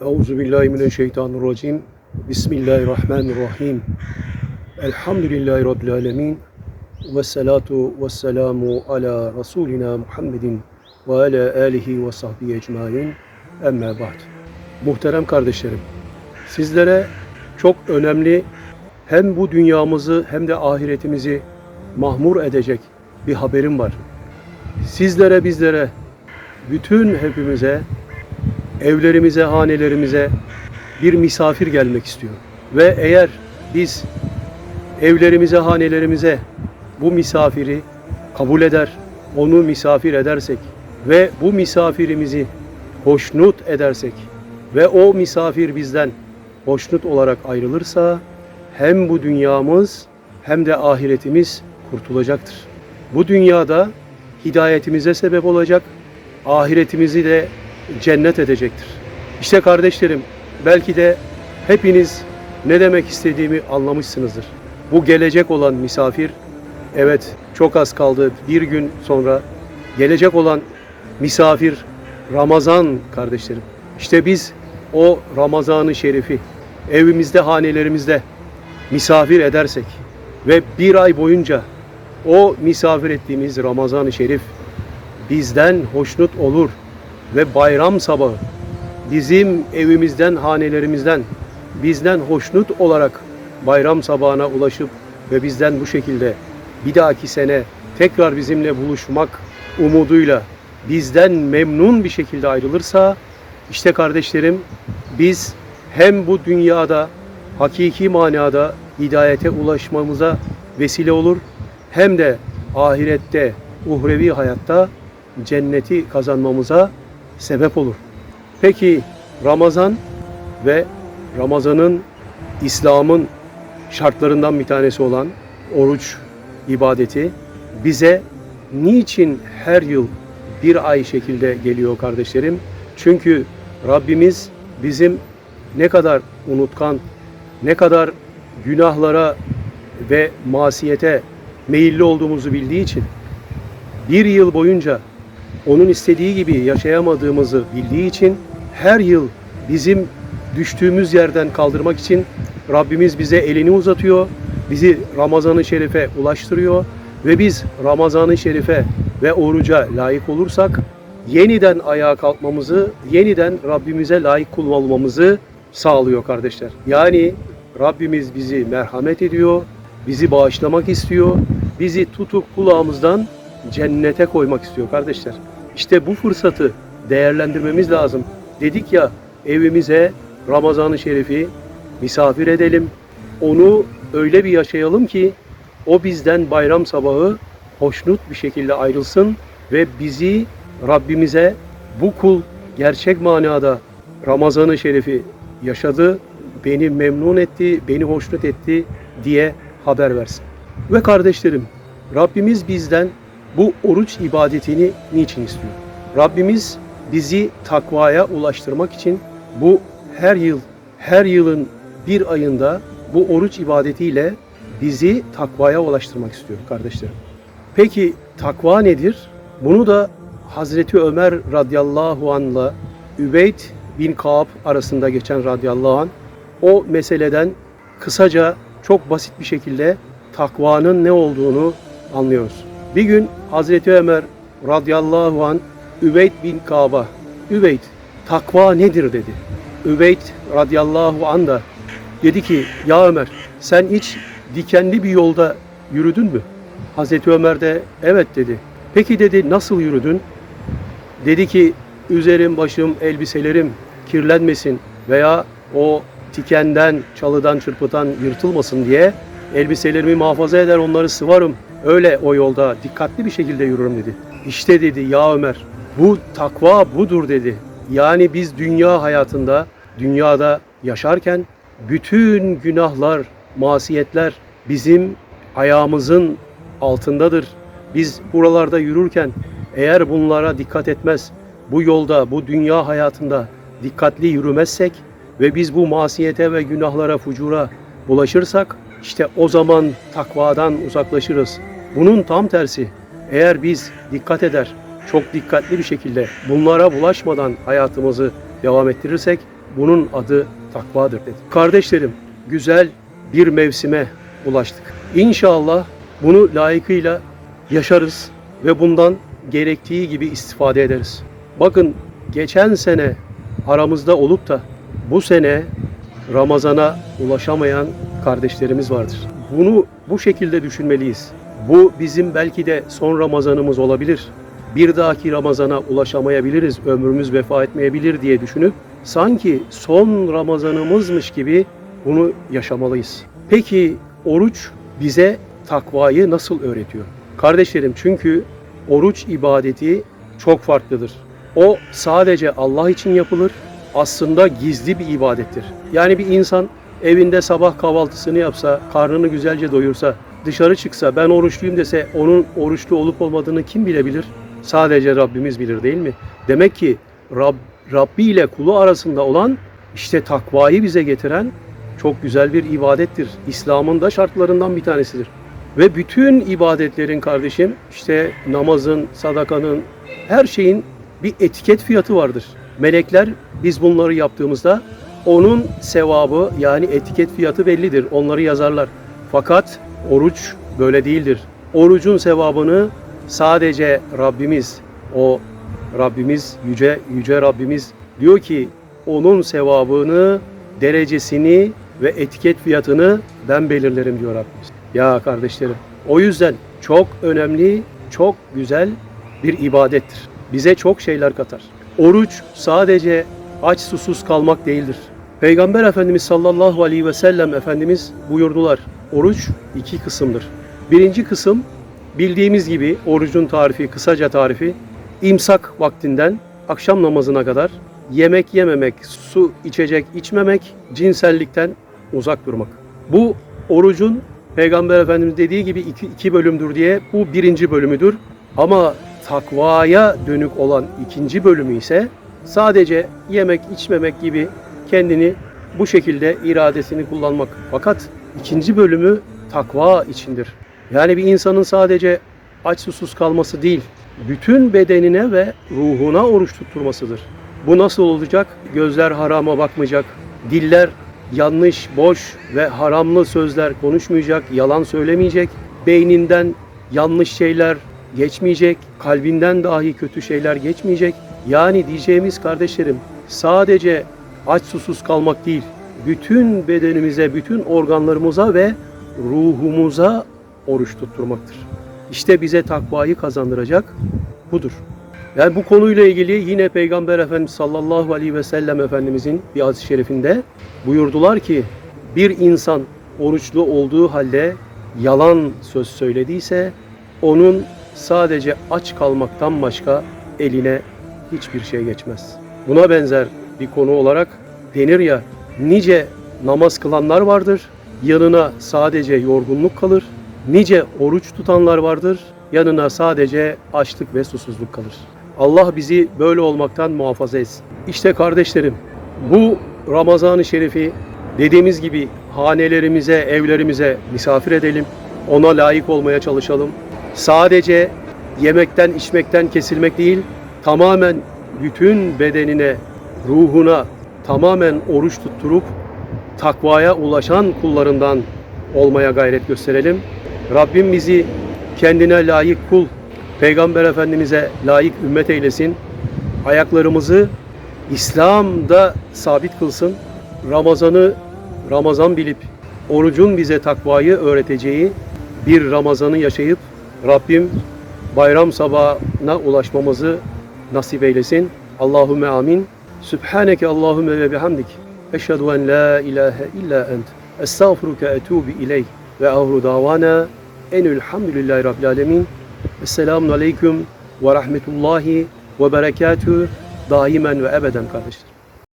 Euzu billahi mineşşeytanirracim. Bismillahirrahmanirrahim. Elhamdülillahi rabbil alamin. Ve salatu ve selamu ala Resulina Muhammedin ve ala alihi ve sahbihi ecmain. Emme ba'd. Muhterem kardeşlerim, sizlere çok önemli hem bu dünyamızı hem de ahiretimizi mahmur edecek bir haberim var. Sizlere, bizlere, bütün hepimize evlerimize, hanelerimize bir misafir gelmek istiyor. Ve eğer biz evlerimize, hanelerimize bu misafiri kabul eder, onu misafir edersek ve bu misafirimizi hoşnut edersek ve o misafir bizden hoşnut olarak ayrılırsa hem bu dünyamız hem de ahiretimiz kurtulacaktır. Bu dünyada hidayetimize sebep olacak, ahiretimizi de cennet edecektir. İşte kardeşlerim, belki de hepiniz ne demek istediğimi anlamışsınızdır. Bu gelecek olan misafir, evet çok az kaldı bir gün sonra gelecek olan misafir Ramazan kardeşlerim. İşte biz o Ramazan-ı Şerifi evimizde, hanelerimizde misafir edersek ve bir ay boyunca o misafir ettiğimiz Ramazan-ı Şerif bizden hoşnut olur ve bayram sabahı bizim evimizden, hanelerimizden bizden hoşnut olarak bayram sabahına ulaşıp ve bizden bu şekilde bir dahaki sene tekrar bizimle buluşmak umuduyla bizden memnun bir şekilde ayrılırsa işte kardeşlerim biz hem bu dünyada hakiki manada hidayete ulaşmamıza vesile olur hem de ahirette uhrevi hayatta cenneti kazanmamıza sebep olur. Peki Ramazan ve Ramazan'ın İslam'ın şartlarından bir tanesi olan oruç ibadeti bize niçin her yıl bir ay şekilde geliyor kardeşlerim? Çünkü Rabbimiz bizim ne kadar unutkan, ne kadar günahlara ve masiyete meyilli olduğumuzu bildiği için bir yıl boyunca onun istediği gibi yaşayamadığımızı bildiği için her yıl bizim düştüğümüz yerden kaldırmak için Rabbimiz bize elini uzatıyor, bizi Ramazan-ı Şerif'e ulaştırıyor ve biz Ramazan-ı Şerif'e ve oruca layık olursak yeniden ayağa kalkmamızı, yeniden Rabbimize layık kul olmamızı sağlıyor kardeşler. Yani Rabbimiz bizi merhamet ediyor, bizi bağışlamak istiyor, bizi tutup kulağımızdan cennete koymak istiyor kardeşler. İşte bu fırsatı değerlendirmemiz lazım. Dedik ya evimize Ramazan-ı Şerif'i misafir edelim. Onu öyle bir yaşayalım ki o bizden bayram sabahı hoşnut bir şekilde ayrılsın ve bizi Rabbimize bu kul gerçek manada Ramazan-ı Şerif'i yaşadı, beni memnun etti, beni hoşnut etti diye haber versin. Ve kardeşlerim, Rabbimiz bizden bu oruç ibadetini niçin istiyor? Rabbimiz bizi takvaya ulaştırmak için bu her yıl, her yılın bir ayında bu oruç ibadetiyle bizi takvaya ulaştırmak istiyor kardeşlerim. Peki takva nedir? Bunu da Hazreti Ömer radıyallahu anh'la Übeyd bin Kaab arasında geçen radıyallahu anh o meseleden kısaca çok basit bir şekilde takvanın ne olduğunu anlıyoruz. Bir gün Hazreti Ömer radıyallahu an Üveyd bin Kaab'a Üveyd takva nedir dedi. Üveyd radıyallahu an da dedi ki ya Ömer sen hiç dikenli bir yolda yürüdün mü? Hazreti Ömer de evet dedi. Peki dedi nasıl yürüdün? Dedi ki üzerim başım elbiselerim kirlenmesin veya o tikenden, çalıdan, çırpıdan yırtılmasın diye elbiselerimi muhafaza eder onları sıvarım. Öyle o yolda dikkatli bir şekilde yürürüm dedi. İşte dedi ya Ömer bu takva budur dedi. Yani biz dünya hayatında, dünyada yaşarken bütün günahlar, masiyetler bizim ayağımızın altındadır. Biz buralarda yürürken eğer bunlara dikkat etmez, bu yolda, bu dünya hayatında dikkatli yürümezsek ve biz bu masiyete ve günahlara, fucura bulaşırsak işte o zaman takvadan uzaklaşırız. Bunun tam tersi eğer biz dikkat eder, çok dikkatli bir şekilde bunlara bulaşmadan hayatımızı devam ettirirsek bunun adı takvadır dedi. Kardeşlerim, güzel bir mevsime ulaştık. İnşallah bunu layıkıyla yaşarız ve bundan gerektiği gibi istifade ederiz. Bakın geçen sene aramızda olup da bu sene Ramazana ulaşamayan kardeşlerimiz vardır. Bunu bu şekilde düşünmeliyiz. Bu bizim belki de son Ramazanımız olabilir. Bir dahaki Ramazana ulaşamayabiliriz, ömrümüz vefa etmeyebilir diye düşünüp sanki son Ramazanımızmış gibi bunu yaşamalıyız. Peki oruç bize takvayı nasıl öğretiyor? Kardeşlerim çünkü oruç ibadeti çok farklıdır. O sadece Allah için yapılır. Aslında gizli bir ibadettir. Yani bir insan evinde sabah kahvaltısını yapsa, karnını güzelce doyursa, dışarı çıksa, ben oruçluyum dese onun oruçlu olup olmadığını kim bilebilir? Sadece Rabbimiz bilir değil mi? Demek ki Rab, Rabbi ile kulu arasında olan işte takvayı bize getiren çok güzel bir ibadettir. İslam'ın da şartlarından bir tanesidir. Ve bütün ibadetlerin kardeşim işte namazın, sadakanın, her şeyin bir etiket fiyatı vardır. Melekler biz bunları yaptığımızda onun sevabı yani etiket fiyatı bellidir. Onları yazarlar. Fakat oruç böyle değildir. Orucun sevabını sadece Rabbimiz, o Rabbimiz, yüce yüce Rabbimiz diyor ki onun sevabını, derecesini ve etiket fiyatını ben belirlerim diyor Rabbimiz. Ya kardeşlerim, o yüzden çok önemli, çok güzel bir ibadettir. Bize çok şeyler katar. Oruç sadece aç susuz kalmak değildir. Peygamber Efendimiz sallallahu aleyhi ve sellem Efendimiz buyurdular. Oruç iki kısımdır. Birinci kısım bildiğimiz gibi orucun tarifi, kısaca tarifi imsak vaktinden akşam namazına kadar yemek yememek, su içecek içmemek, cinsellikten uzak durmak. Bu orucun Peygamber Efendimiz dediği gibi iki, iki bölümdür diye bu birinci bölümüdür. Ama takvaya dönük olan ikinci bölümü ise sadece yemek içmemek gibi kendini bu şekilde iradesini kullanmak. Fakat ikinci bölümü takva içindir. Yani bir insanın sadece aç susuz kalması değil, bütün bedenine ve ruhuna oruç tutturmasıdır. Bu nasıl olacak? Gözler harama bakmayacak, diller yanlış, boş ve haramlı sözler konuşmayacak, yalan söylemeyecek, beyninden yanlış şeyler geçmeyecek, kalbinden dahi kötü şeyler geçmeyecek. Yani diyeceğimiz kardeşlerim sadece aç susuz kalmak değil, bütün bedenimize, bütün organlarımıza ve ruhumuza oruç tutturmaktır. İşte bize takvayı kazandıracak budur. Yani bu konuyla ilgili yine Peygamber Efendimiz sallallahu aleyhi ve sellem Efendimizin bir hadis-i şerifinde buyurdular ki bir insan oruçlu olduğu halde yalan söz söylediyse onun sadece aç kalmaktan başka eline hiçbir şey geçmez. Buna benzer bir konu olarak denir ya nice namaz kılanlar vardır yanına sadece yorgunluk kalır. Nice oruç tutanlar vardır yanına sadece açlık ve susuzluk kalır. Allah bizi böyle olmaktan muhafaza etsin. İşte kardeşlerim bu Ramazan-ı Şerif'i dediğimiz gibi hanelerimize, evlerimize misafir edelim. Ona layık olmaya çalışalım. Sadece yemekten, içmekten kesilmek değil, tamamen bütün bedenine, ruhuna tamamen oruç tutturup takvaya ulaşan kullarından olmaya gayret gösterelim. Rabbim bizi kendine layık kul, Peygamber Efendimiz'e layık ümmet eylesin. Ayaklarımızı İslam'da sabit kılsın. Ramazan'ı Ramazan bilip orucun bize takvayı öğreteceği bir Ramazan'ı yaşayıp Rabbim bayram sabahına ulaşmamızı nasip eylesin. Allahümme amin. Sübhaneke Allahümme ve bihamdik. Eşhedü en la ilahe illa ent. Estağfuruke etubu ileyh. Ve ahru davana enülhamdülillahi rabbil alemin. Esselamun aleyküm ve rahmetullahi ve berekatü daimen ve ebeden kardeşler.